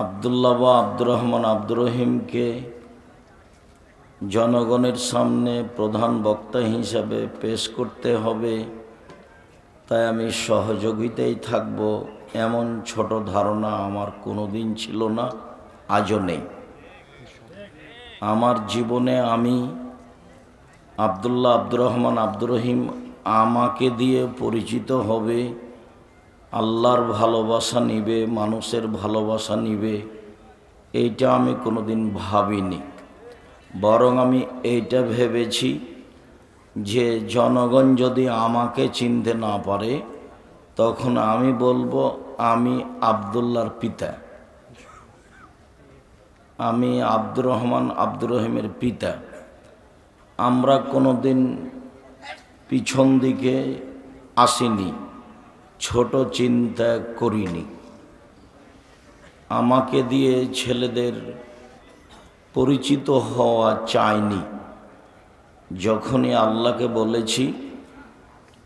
আবদুল্লাহ বা আব্দুর রহমান আব্দুর রহিমকে জনগণের সামনে প্রধান বক্তা হিসাবে পেশ করতে হবে। তাই আমি সহযোগিতায় থাকব। এমন ছোট ধারণা আমার কোনো দিন ছিল না, আজও নেই। আমার জীবনে আমি আবদুল্লাহ আব্দুর রহমান আব্দুর রহিম আমাকে দিয়ে পরিচিত হবে। আল্লাহর ভালোবাসা নিবে, মানুষের ভালোবাসা নিবে, এইটা আমি কোনোদিন ভাবিনি। বরং আমি এইটা ভেবেছি যে জনগণ যদি আমাকে চিনতে না পারে, তখন আমি বলব, আমি আবদুল্লার পিতা। আমি আব্দুর রহমান আব্দুর রহিমের পিতা। আমরা কোনোদিন পিছন দিকে আসিনি। ছোট চিন্তা করিনি। আমাকে দিয়ে ছেলেদের পরিচিত হওয়া চাইনি। যখনই আল্লাহকে বলেছি,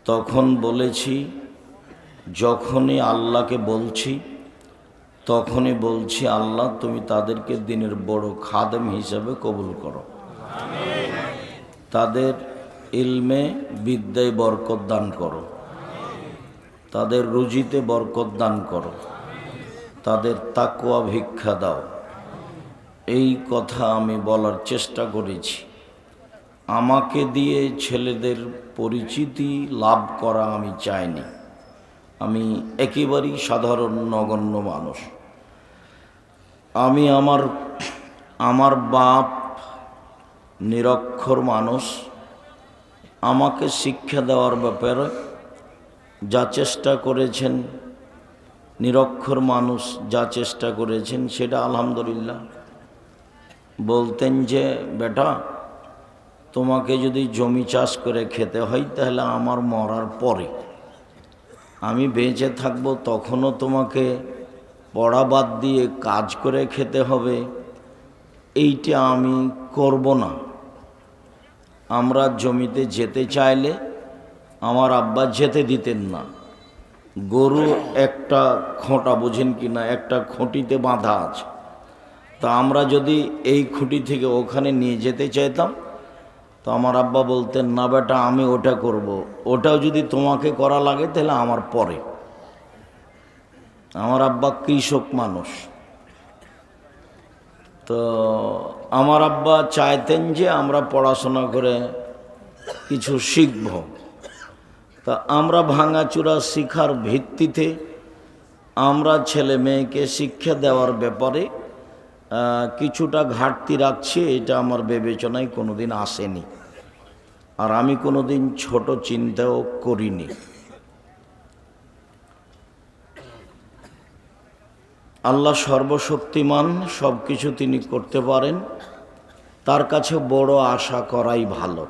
তখন বলেছি, যখনই আল্লাহকে বলছি, তখনই বলছি, আল্লাহ, তুমি তাদেরকে দিনের বড় খাদেম হিসাবে কবুল করো। তাদের ইলমে বিদ্যায় বরকত দান করো। তাদের রুজিতে বরকত দান করো। তাদের তাকুয়া ভিক্ষা দাও। এই কথা আমি বলার চেষ্টা করেছি। আমাকে দিয়ে ছেলেদের পরিচিতি লাভ করা আমি চাইনি। আমি একেবারেই সাধারণ নগণ্য মানুষ। আমি আমার আমার বাপ নিরক্ষর মানুষ। আমাকে শিক্ষা দেওয়ার ব্যাপারে যা চেষ্টা করেছেন, নিরক্ষর মানুষ যা চেষ্টা করেছেন, সেটা আলহামদুলিল্লাহ। বলতেন যে, বেটা, তোমাকে যদি জমি চাষ করে খেতে হয়, তাহলে আমার মরার পরে আমি বেঁচে থাকব, তখনও তোমাকে পড়া বাদ দিয়ে কাজ করে খেতে হবে। এইটা আমি করব না। আমরা জমিতে যেতে চাইলে আমার আব্বা যেতে দিতেন না। গরু একটা খোঁটা, বোঝেন কি না, একটা খুঁটিতে বাঁধা আছে। তা আমরা যদি এই খুঁটি থেকে ওখানে নিয়ে যেতে চাইতাম, তো আমার আব্বা বলতেন, না বেটা, আমি ওটা করব। ওটাও যদি তোমাকে করা লাগে, তাহলে আমার পরে। আমার আব্বা কৃষক মানুষ। তো আমার আব্বা চাইতেন যে আমরা পড়াশোনা করে কিছু শিখব। তা আমরা ভাঙাচুরা শিখার ভিত্তিতে আমরা ছেলে মেয়েকে শিক্ষা দেওয়ার ব্যাপারে কিছুটা ঘাটতি রাখছি, এটা আমার বিবেচনায় কোনোদিন আসেনি। আর আমি কোনোদিন ছোট চিন্তাও করিনি। আল্লাহ সর্বশক্তিমান সব কিছু তিনি করতে পারেন। তার কাছে বড় আশা করাই ভালো।